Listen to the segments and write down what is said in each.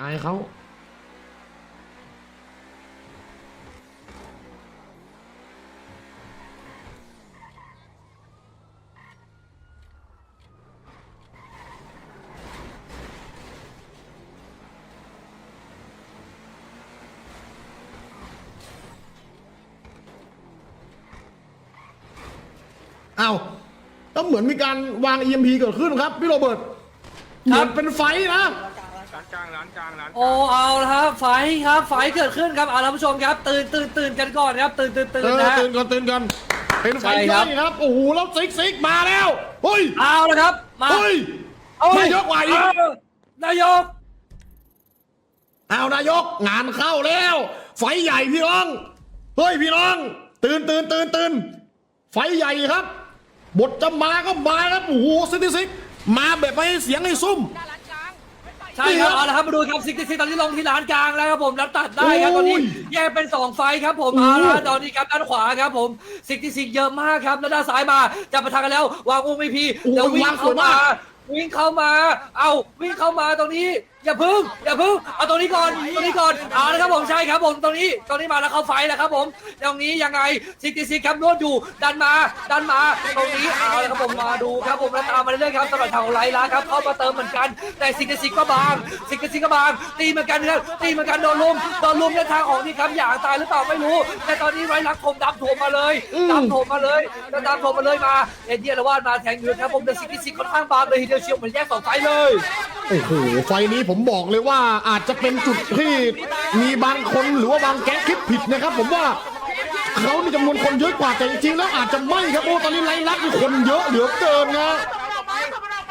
อายเขาเอาก็เหมือนมีการวาง EMP เกิดขึ้นครับ พี่โรเบิร์ตเหมือนเป็นไฟนะร้าน กลางร้านกลางร้านกลางโอ้เอาละครับไฟครับไฟเกิดขึ้นครับเอาละผู้ชมครับ ตื่นตื่นตื่นกันก่อนครับ ตื่นตื่นตื่เอนอนะฮะตื่นก่อนตื่นก่อนเป็นไฟใช่ครัย่บอยครับโอ้โหแล้วซิกซิกมาแล้วเฮ้ยเอาละครับมาเฮ้ย เอ้นายกว่าอีกเนายกเอานายกงานเข้าแล้ว ไฟใหญ่พี่น้องเฮ้ยพี่น้อง ตื่นตื่นตื่นตื่นไฟใหญ่ครับ บทจะมาก็มาครับโอ้โหซิกซิกมาแบบไม่ให้เสียงให้ซุ่ม ใช่ครับเอาละครับมาดูครับซิกซิกตอนนี้ลงที่ร้านกลางแล้วครับผมแล้วตัดได้ครับตอนนี้โอ้ยแยกเป็นสองไฟครับผมโอ้เอายละตอนนี้ครับด้านขวาครับผมซิกซิกเยอะมากครับแล้วด้านซ้ายมาจะประทะกันแล้ววางวงไม่พีแล้ววิ่งเข้ามาวิ่งเข้ามา เอาวิ่งเข้ามาตรงนี้อย่าพึ่งอย่าพึ่งเอาตรงนี้ก่อนตรงนี้ก่อนเอาละครับผมใช่ครับผมตรงนี้ตรงนี้มาแล้วเข้าไฟแล้วครับผมตรงนี้ยังไงซิกซิกครับนวดอยู่ดันมาดันมา ตรงนี้เอาละครับผมมาดูครับผมแล้วตามมาเรื่อยๆครับสำหรับทางของไลลาครับเข้ามาเติมเหมือนกัน แต่ซิกซิกก็บางซิกซิกก็บางตีเหมือนกันครับตีเหมือนกันโดนลุมโดนลุมในทางของที่ครับอย่างตายหรือเปล่าไม่รู้ แต่ตอนนี้ไร้ลักผมดำโถมมาเลยดำโถมมาเลยดำโถมมาเลยมาเอเดียละวาดมาแทงอยู่ครับผมแต่ซิกซิกค่อนข้างบางเลยทีเดียวเชียวเหมือนแยกสองไฟเลยโอ้โหไฟนี้ผมบอกเลยว่าอาจจะเป็นจุดที่มีบางคนหรือว่าบางแก๊งคิดผิดนะครับ ผมว่าเขานี่จำนวนคนเยอะกว่าแต่จริงๆแล้วอาจจะไม่ครับโอ้ตอนนี้ไล่ลักมีคนเยอะเหลือเกินนะ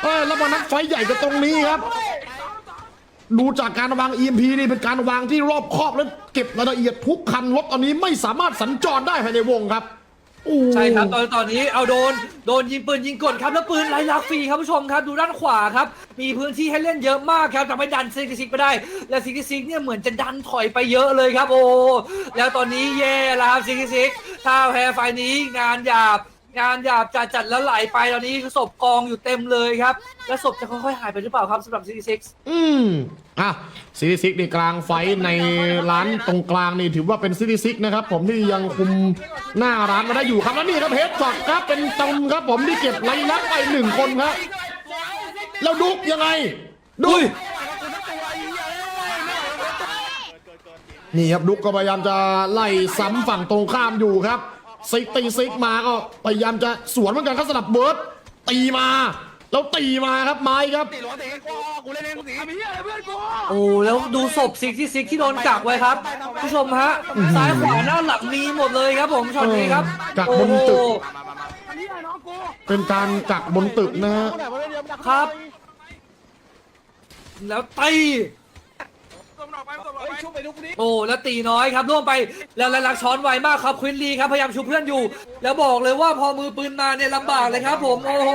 เออแล้วมานัดไฟใหญ่กันตรงนี้ครับ ดูจากการวาง EMP นี่เป็นการวางที่รอบคอบและเก็บรายละเอียดทุกคันรถตอนนี้ไม่สามารถสัญจรได้ภายในวงครับ ใช่ครับตอนตอนนี้เอาโดนโดนยิงปืนยิงกดครับแล้วปืนไล่ลักฟรีครับผู้ชมครับดูด้านขวาครับ มีพื้นที่ให้เล่นเยอะมากครับทำให้ดันซิกซิกไปได้ และซิกซิกเนี่ยเหมือนจะดันถอยไปเยอะเลยครับโอ้แล้วตอนนี้แย่แล้วครับซิกซิกถ้าแพ้ไฟนี้งานหยาบ งานหยาบจัดจัดแล้วไหลไปตอนนี้ศพกองอยู่เต็มเลยครับ และศพจะค่อยๆหายไปหรือเปล่าครับสำหรับซิกซิกอืมอะซิติซิกในกลางไฟท์ในร้านตรงกลางนี่ถือว่าเป็นซิติซิกนะครับผมที่ยังคุมหน้าร้านมาได้อยู่ครับแล้วนี่ครับเฮดช็อตครับเป็นตมครับผมที่เก็บไลลักไปหนึ่งคนครับ แล้วดุกยังไงดุกนี่ครับดุกก็พยายามจะไล่ซ้ำฝั่งตรงข้ามอยู่ครับ ซิกตีซิกมาก็พยายามจะสวนเหมือนกันครับสลับเบิร์ดตีมา แล้วตีมาครับไม้ครับโอ้แล้วดูศพซิกที่ซิกที่โดนกักไว้ครับ ผู้ชมฮะซ้ายขวาหน้าหลังมีหมดเลยครับผมช็อตนี้ครับกักโอ้บนโหตึก เป็นการกักบนตึกนะฮะครับ แล้วตีส่งออก ไปส่งออกไปโอ้แล้วตีน้อยครับล่วงไปแล้วลักช้อนไวมากครับควินลีครับพยายามชูเพื่อนอยู่ แล้วบอกเลยว่าพอมือปืนมาเนี่ยลำบากเลยครับ ผมโอ้โห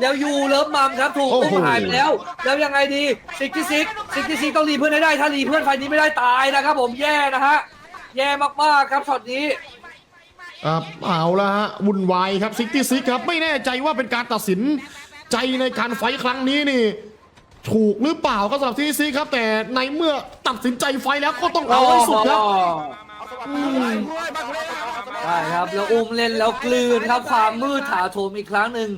แล้วยูเลิฟมัมครับถูกอุ้มหายไปแล้ว แล้วยังไงดีซิกที่ซิกซิกที่ซิกต้องรีเพื่อนให้ได้ถ้ารีเพื่อนไฟนี้ไม่ได้ตายนะครับ ผมแย่นะฮะแย่มากๆครับช็อตนี้อะเอาละฮะวุ่นวายครับซิกตี้ซิกครับไม่แน่ใจว่าเป็นการตัดสินใจในการไฟท์ครั้งนี้นี่ ถูกหรือเปล่าก็สำหรับซิกตี้ซิกครับ แต่ในเมื่อตัดสินใจไฟท์แล้วก็ต้องเอาให้สุดครับใช่ครับ แล้วอุ้มเล่นแล้วกลืนครับความมืดถาโถมอีกครั้งหนึ่ง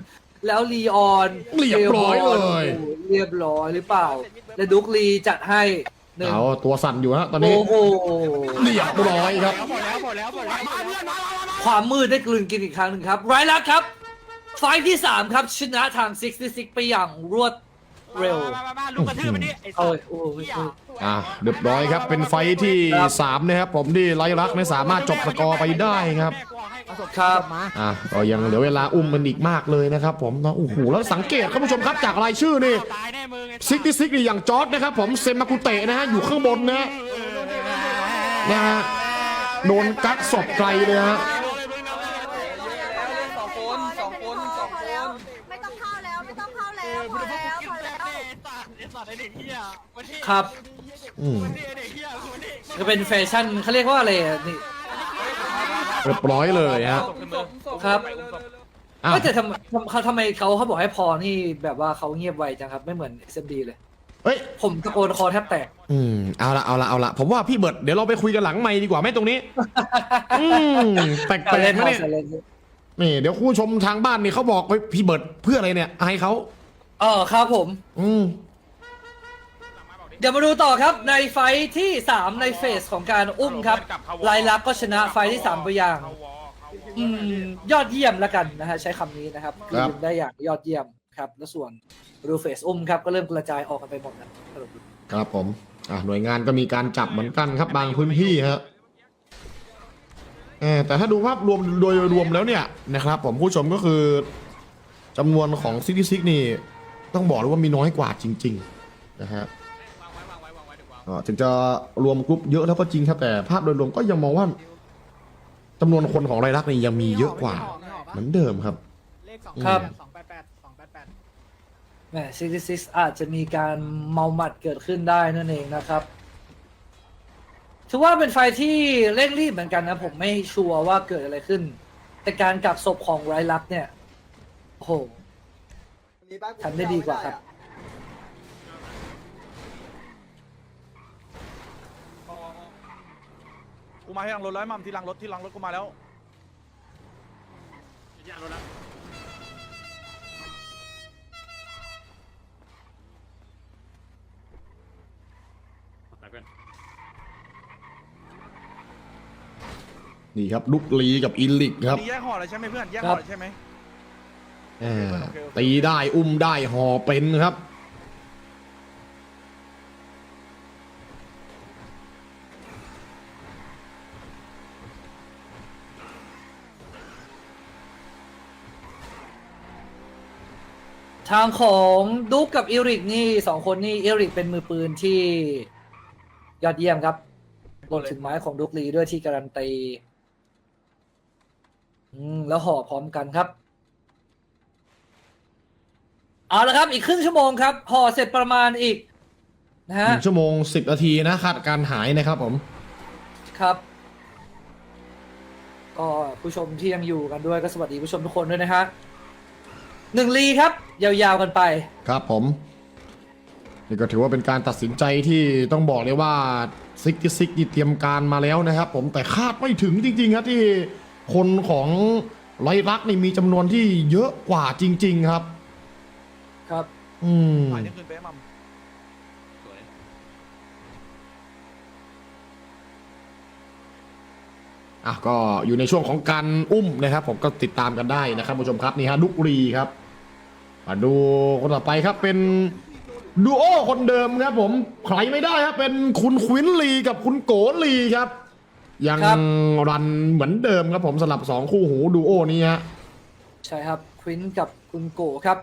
แล้วลีออนเรียบร้อยเลยโอ้โหเรียบร้อยหรือเปล่า แล้วดุกลีจัดให้หนึ่งเอาตัวสั่นอยู่ฮะตอนนี้โอ้โหเรียบร้อยครับความมืดได้กลืนกินอีกครั้งหนึ่งครับไรลักครับ ไฟล์ที่ 3 ครับชนะทาง 66 ไปอย่างรวด เร็วมามามาลุกกระทืบมันดิไอ้สัโอ้ตยว์โอ้ยโอ้ยอะเรียบร้อยครับเป็นไฟท์ที่ครับ3นะครับผมที่ไลรักไม่สามารถจบสกอร์ไปได้ครับ ครับอะก็ยังเหลือเวลาอุ้มมันอีกมากเลยนะครับผมเนาะโอ้โหแล้วสังเกตครับผู้ชมครับจากรายชื่อนี่ตายแน่มึงไอ้ซิกตี้ซิกนี่อย่างจอร์ดนะครับผมเซมากุเตะนะฮะอยู่ข้างบนนะฮะนะฮะโดนกักศพไกลเลยฮะ สองคนสองคนสองคน ไม่ต้องเข้าแล้วไม่ต้องเข้าแล้วพอแล้วพอแล้ว ไอ้ สัตว์ไอ้สัตว์ไอ้เด็กเหี้ยมาที่ครับ อืมไอ้เด็กเหี้ยมาที่ก็เป็นแฟชั่นเขาเรียกว่าอะไรอะนี่ เรียบร้อยเลยฮะครับ อ้าวก็แต่ทำทำเขาทำไมเขาเขาบอกให้พอนี่แบบว่าเขาเงียบไวจังครับ ไม่เหมือน SMD เลย เฮ้ย ผมตะโกนคอแทบแตก อืมเอาละเอาละเอาละผมว่าพี่เบิร์ดเดี๋ยวเราไปคุยกันหลังไมค์ดีกว่าไหมตรงนี้อืมแปลกเล่นๆนะพอเนี่ยเล่นนี่เดี๋ยวคุณผู้ชมทางบ้านนี่เขาบอกไปพี่เบิร์ดเพื่ออะไรเนี่ยอายเขาเออครับผม อืม เดี๋ยวมาดูต่อครับในไฟท์ที่ 3 ในเฟสของการอุ้มครับลายลักษณ์ก็ชนะไฟท์ที่ 3 ไปอย่างอืมยอดเยี่ยมแล้วกันนะฮะใช้คำนี้นะครับคือยิงได้อย่างยอดเยี่ยมครับ และส่วนรูเฟสอุ้มครับก็เริ่มกระจายออกกันไปหมดแล้วครับผมอะหน่วยงานก็มีการจับเหมือนกันครับบางพื้นที่ฮะเออแต่ถ้าดูภาพรวมโดยรวมแล้วเนี่ยนะครับผมผู้ชมก็คือจำนวนของซิตี้ซิกนี่ ต้องบอกเลยว่ามีน้อยกว่าจริง ๆ นะฮะ อ่าถึงจะรวมกรุ๊ปเยอะแล้วก็จริงครับแต่ภาพโดยรวมก็ยังมองว่าจำนวนคนของรายลักษณ์นี่ยังมีเยอะกว่า เหมือนเดิมครับ เลขสองครับ สองแปดแปดสองแปดแปดแหมซิซิซิอาจจะมีการเมาหมัดเกิดขึ้นได้นั่นเองนะครับ ถือว่าเป็นไฟที่เร่งรีบเหมือนกันนะ ผมไม่ชัวร์ว่าเกิดอะไรขึ้น แต่การกักศพของไรลักษณ์เนี่ย โอ้โห ทำได้ดีกว่าครับ กูมาที่หลังรถแล้วไอ้มัมที่หลังรถที่หลังรถกูมาแล้วนี่ครับลุกลีกับอินลิกครับนี่แยกห่อเลยใช่ไหมเพื่อนแยกครัห่อบเลยใช่ไหม เออตีได้อุ้มได้ห่อเป็นครับ ทางของดุ๊กกับอิริกนี่สองคนนี่อิริกเป็นมือปืนที่ยอดเยี่ยมครับรวมถึงไม้ของดุ๊กลีด้วยที่การันตีอืมแล้วห่อพร้อมกันครับ เอาละครับอีกครึ่งชั่วโมงครับห่อเสร็จประมาณอีกนะหฮะนึ่งชั่วโมงสิบนาทีนะคาดการหายนะครับผมครับ ก็ผู้ชมที่ยังอยู่กันด้วยก็สวัสดีผู้ชมทุกคนด้วยนะฮะ หนึ่งลีครับ ยาวๆกันไป ครับผม นี่ก็ถือว่าเป็นการตัดสินใจที่ต้องบอกเลยว่าซิกซิกนี่เตรียมการมาแล้วนะครับผมแต่คาดไม่ถึงจริงๆครับที่คนของไรลักษณ์นี่มีจำนวนที่เยอะกว่าจริง ๆ ครับ ครับ อืมผ่านยังคืนไปไอ้มัม อะก็อยู่ในช่วงของการอุ้มนะครับ ผมก็ติดตามกันได้นะครับผู้ชมครับนี่ฮะดุกรีครับมาดูคนต่อไปครับเป็นดูโอคนเดิมครับผมใครไม่ได้ครับเป็นคุณควินลีกับคุณโกลีครับ ยังครับ รันเหมือนเดิมครับผมสลับสองคู่หูดูโอนี้ฮะ ใช่ครับควินกับคุณโกครับ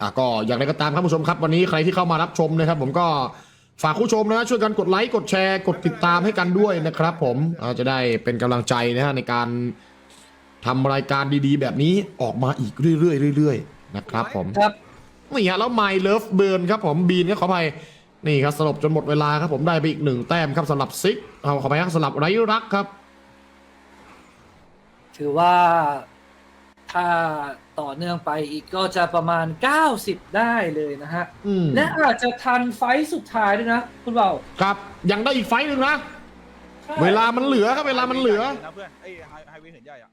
อะก็อย่างไรก็ตามครับผู้ชมครับ วันนี้ใครที่เข้ามารับชมนะครับ ผมก็ฝากผู้ชมนะช่วยกันกดไลค์กดแชร์กดติดตามให้กันด้วยนะครับ ผมอ่าจะได้เป็นกำลังใจนะฮะในการทำรายการดีๆ แบบนี้ออกมาอีกเรื่อยๆเรื่อยๆนะครับ ผมครับนี่ฮะแล้ว My Love Burn ครับผมบีนก็ขออภัยนี่ครับสลบจนหมดเวลาครับผมได้ไปอีกหนึ่งแต้มครับสำหรับซิกเอาขออภัยครับสำหรับไรรักครับ ถือว่าถ้า ต่อเนื่องไปอีกก็จะประมาณ 90 ได้เลยนะฮะ อืมและอาจจะทันไฟท์สุดท้ายด้วยนะ คุณเบาครับ ยังได้อีกไฟต์หนึ่งนะ เวลามันเหลือครับ เวลามันเหลือ นะเพื่อนไอ้ไฮไฮเวย์เหินใหญ่อะ